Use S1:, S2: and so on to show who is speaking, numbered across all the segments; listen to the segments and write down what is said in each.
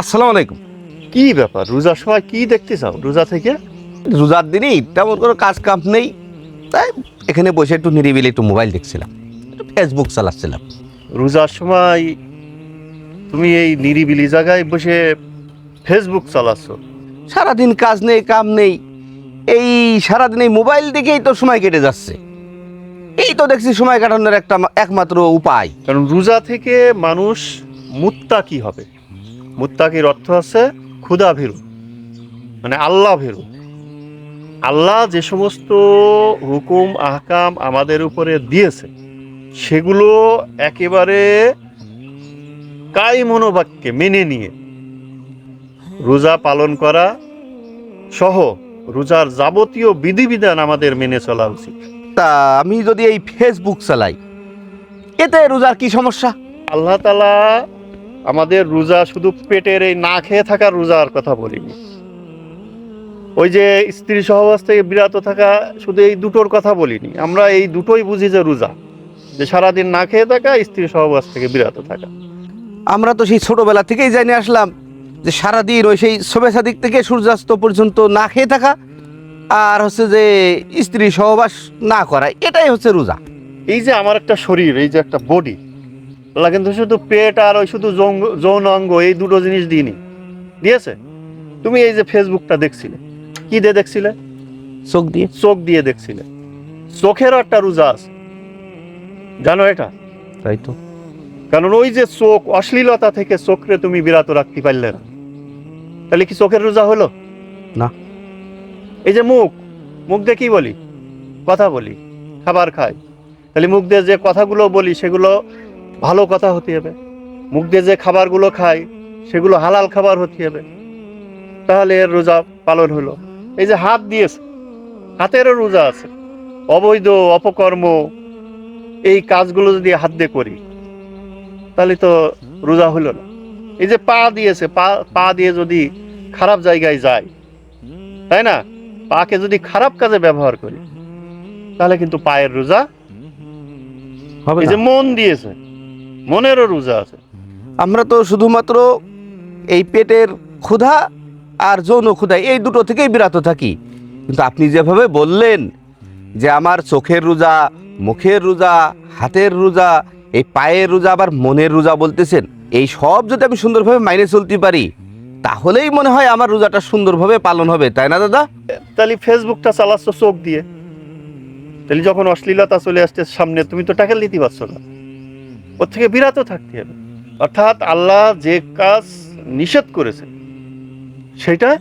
S1: আসসালামু আলাইকুম।
S2: কি ব্যাপার? রোজার সময় কি দেখতে চাও? রোজা থেকে?
S1: রোজার দিনই তেমন কোনো কাজ কাম নেই। তাই এখানে বসে একটু নিরিবিলি একটু মোবাইল দেখছিলাম। একটু ফেসবুক চালাচ্ছিলাম।
S2: রোজার সময় তুমি এই নিরিবিলি জায়গায় বসে ফেসবুক চালাচ্ছ।
S1: সারাদিন কাজ নেই কাম নেই। এই সারাদিন এই মোবাইল দেখেই তো সময় কেটে যাচ্ছে। তো দেখছি সময় কাটানোর একটা একমাত্র উপায়।
S2: কারণ রোজা থেকে মানুষ মুত্তাকি হবে। মুত্তাকির অর্থ আছে ক্ষুধা ভীরু মানে আল্লাহ ভীরু। আল্লাহ যে সমস্ত হুকুম, আহকাম আমাদের উপরে দিয়েছে, সেগুলো একেবারে কাই মনোবাক্যে মেনে নিয়ে রোজা পালন করা সহ রোজার যাবতীয় বিধিবিধান আমাদের মেনে চলা উচিত।
S1: তা আমি যদি এই ফেসবুক চালাই এতে রোজার কি সমস্যা?
S2: আল্লাহ তালা আমাদের রোজা শুধু পেটের এই না খেয়ে থাকার রোজার কথা বলিনি। ওই যে স্ত্রী সহবাস থেকে বিরত থাকা শুধু এই দুটোর কথা বলিনি আমরা এই দুটোই বুঝি যে রোজা। যে সারাদিন না খেয়ে থাকা স্ত্রী সহবাস থেকে বিরত থাকা।
S1: আমরা তো সেই ছোটবেলা থেকেই জানি আসলাম যে সারাদিন ওই সেই শোভেচ্ছা দিক থেকে সূর্যাস্ত পর্যন্ত না খেয়ে থাকা আর হচ্ছে যে স্ত্রী সহবাস না করা এটাই হচ্ছে রোজা।
S2: এই যে আমার একটা শরীর এই যে একটা বডি আল্লাহ কিন্তু শুধু পেট আর ওই শুধু যৌন- অঙ্গ এই দুটো জিনিস দিইনি। দিয়েছে? তুমি এই যে ফেসবুকটা দেখছিলে কি দিয়ে দেখছিলে?
S1: চোখ দিয়ে।
S2: চোখ দিয়ে দেখছিলে। চোখেরও একটা রোজা আছে। জানো এটা?
S1: তাই তো।
S2: কারণ ওই যে চোখ অশ্লীলতা থেকে চোখরে তুমি বিরত রাখতে পারলে না। তাহলে কি চোখের রোজা হলো?
S1: না।
S2: এই যে মুখ মুখ দিয়ে কি বলি? কথা বলি, খাবার খাই। তাহলে মুখ দিয়ে যে কথাগুলো বলি, সেগুলো ভালো কথা হতে হবে। মুখ দিয়ে যে খাবারগুলো খাই, সেগুলো হালাল খাবার হতে হবে। তাহলে এর রোজা পালন হলো। এই যে হাত দিয়েছে হাতেরও রোজা আছে। অবৈধ, অপকর্ম, এই কাজগুলো যদি হাত দিয়ে করি, তাহলে তো রোজা হলো না। এই যে পা দিয়েছে, পা পা দিয়ে যদি খারাপ জায়গায় যায়, তাই না? পাকে যদি খারাপ কাজে ব্যবহার করি তাহলে কিন্তু পায়ের রোজা
S1: হবে
S2: যে মন দিয়েছে মনেরও রোজা আছে।
S1: আমরা তো শুধুমাত্র এই পেটের ক্ষুধা আর যৌন ক্ষুধা এই দুটো থেকেই বিরত থাকি। কিন্তু আপনি যেভাবে বললেন যে আমার চোখের রোজা মুখের রোজা হাতের রোজা এই পায়ের রোজা আবার মনের রোজা বলতেছেন এই সব যদি আমি সুন্দরভাবে মাইনে চলতে পারি তাহলেই মনে হয় আমার রোজাটা সুন্দরভাবে পালন হবে, তাই না দাদা?
S2: তাহলে ফেসবুকটা চালাচ্ছ চোখ দিয়ে। তাহলে যখন অশ্লীলতা চলে আসছে সামনে, তুমি তো টাকা দিতে পারছ না। ওর থেকে বিরত থাকতে হবে। অর্থাৎ আল্লাহ যে কাজ নিষেধ করেছে, সেটা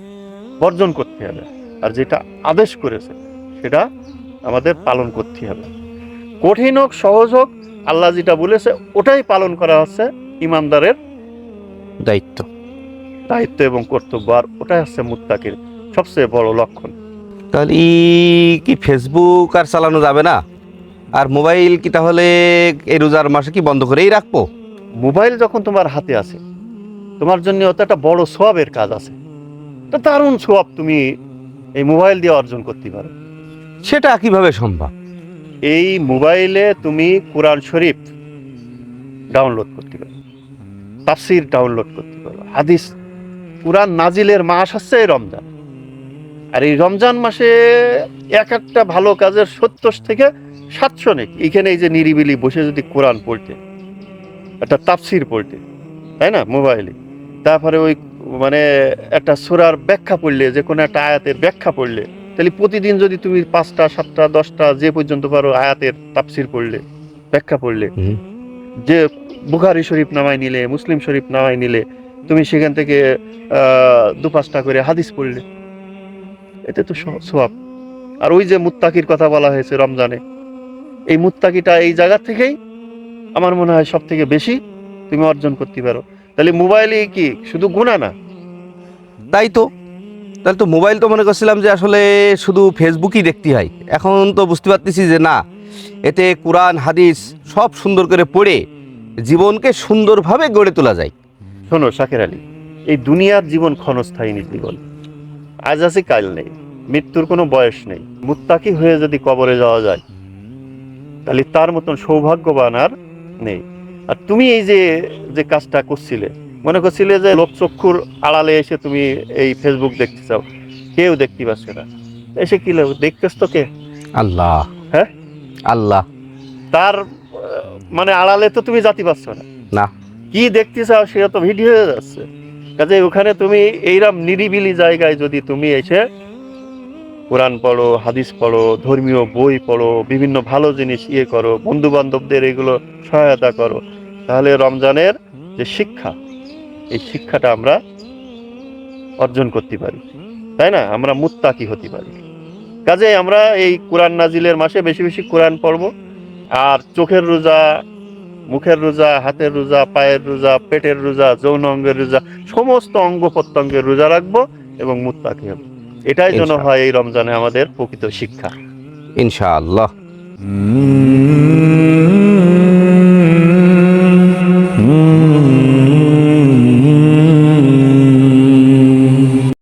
S2: বর্জন করতে হবে। আর যেটা আদেশ করেছে, সেটা আমাদের পালন করতে হবে। কঠিন হোক, সহজ হোক, আল্লাহ যেটা বলেছে, ওটাই পালন করা হচ্ছে ইমানদারের
S1: দায়িত্ব।
S2: দায়িত্ব এবং কর্তব্য আর ওটাই হচ্ছে মুত্তাকির সবচেয়ে বড় লক্ষণ।
S1: তাহলে ই কি ফেসবুক আর চালানো যাবে না? আর মোবাইল কি তাহলে এই রোজার মাসে কি বন্ধ করেই রাখব?
S2: মোবাইল যখন তোমার হাতে আছে তোমার জন্য অত একটা বড় সোয়াবের কাজ আছে। তো দারুণ সোয়াব তুমি এই মোবাইল দিয়ে অর্জন করতে পারো।
S1: সেটা কীভাবে সম্ভব?
S2: এই মোবাইলে তুমি কোরআন শরীফ ডাউনলোড করতে পারো তাফসির ডাউনলোড করতে পারো হাদিস কোরআন নাজিলের মাস হচ্ছে এই রমজান। আর এই রমজান মাসে এক একটা ভালো কাজের সত্তর থেকে সাতশো নেই এখানে এই যে নিরিবিলি বসে যদি কোরআন পড়তে একটা তাফসির পড়তে তাই না মোবাইলে? তারপরে ওই মানে একটা সুরার ব্যাখ্যা পড়লে যে কোনো একটা আয়াতের ব্যাখ্যা পড়লে তাহলে প্রতিদিন যদি তুমি পাঁচটা সাতটা দশটা যে পর্যন্ত পারো আয়াতের তাফসির পড়লে ব্যাখ্যা পড়লে যে বুখারি শরীফ নামাই নিলে মুসলিম শরীফ নামাই নিলে তুমি সেখান থেকে দু পাঁচটা করে হাদিস পড়লে। এতে তো সোয়াব আর ওই যে মুত্তাকির কথা বলা হয়েছে রমজানে, এই মুত্তাকিটা এই জায়গা থেকেই আমার মনে হয় সব থেকে বেশি তুমি অর্জন করতে পারো। তাহলে মোবাইলে কি? শুধু গুণা না?
S1: তাই তো। তাহলে তো মোবাইল তো মনে করছিলাম যে আসলে শুধু ফেসবুকই দেখতে হয়। এখন তো বুঝতে পারতেছি যে না, এতে কোরআন, হাদিস সব সুন্দর করে পড়ে জীবনকে সুন্দরভাবে গড়ে তোলা যায়।
S2: শোনো শাকের আলী এই দুনিয়ার জীবন ক্ষণস্থায়ী জীবন আজ আছে কাল নেই মৃত্যুর কোনো বয়স নেই। মুত্তাকি হয়ে যদি কবরে যাওয়া যায় তাহলে তার মতন সৌভাগ্যবান আর নেই। আর তুমি এই যে যে কাজটা করছিলে মনে করছিলে যে লোকচক্ষুর আড়ালে এসে তুমি এই ফেসবুক দেখতে চাও কেউ দেখতে পাচ্ছে না। এসে কি লাভ? দেখতেছ তো কে?
S1: আল্লাহ।
S2: হ্যাঁ?
S1: আল্লাহ।
S2: তার মানে আড়ালে তো তুমি জাতি পাচ্ছ না।
S1: না।
S2: কি দেখতে চাও সেটা তো ভিডিও হয়ে যাচ্ছে। কাজে ওখানে তুমি এইরকম নিরিবিলি জায়গায় যদি তুমি এসে কোরআন পড়ো, হাদিস পড়ো, ধর্মীয় বই পড়ো, বিভিন্ন ভালো জিনিস ইয়ে করো বন্ধু বান্ধবদের এগুলো সহায়তা করো, তাহলে রমজানের যে শিক্ষা, এই শিক্ষাটা আমরা অর্জন করতে পারি। তাই না? আমরা মুত্তাকি হতে পারি। কাজে আমরা এই কোরআন নাজিলের মাসে বেশি বেশি কোরআন পড়ব, আর চোখের রোজা মুখের রোজা হাতের রোজা পায়ের রোজা পেটের রোজা যৌন অঙ্গের রোজা সমস্ত অঙ্গ প্রত্যঙ্গের রোজা রাখব এবং মুত্তাকি হব। এটাই যেন হয় এই রমজানে আমাদের প্রকৃত শিক্ষা।
S1: ইনশাআল্লাহ.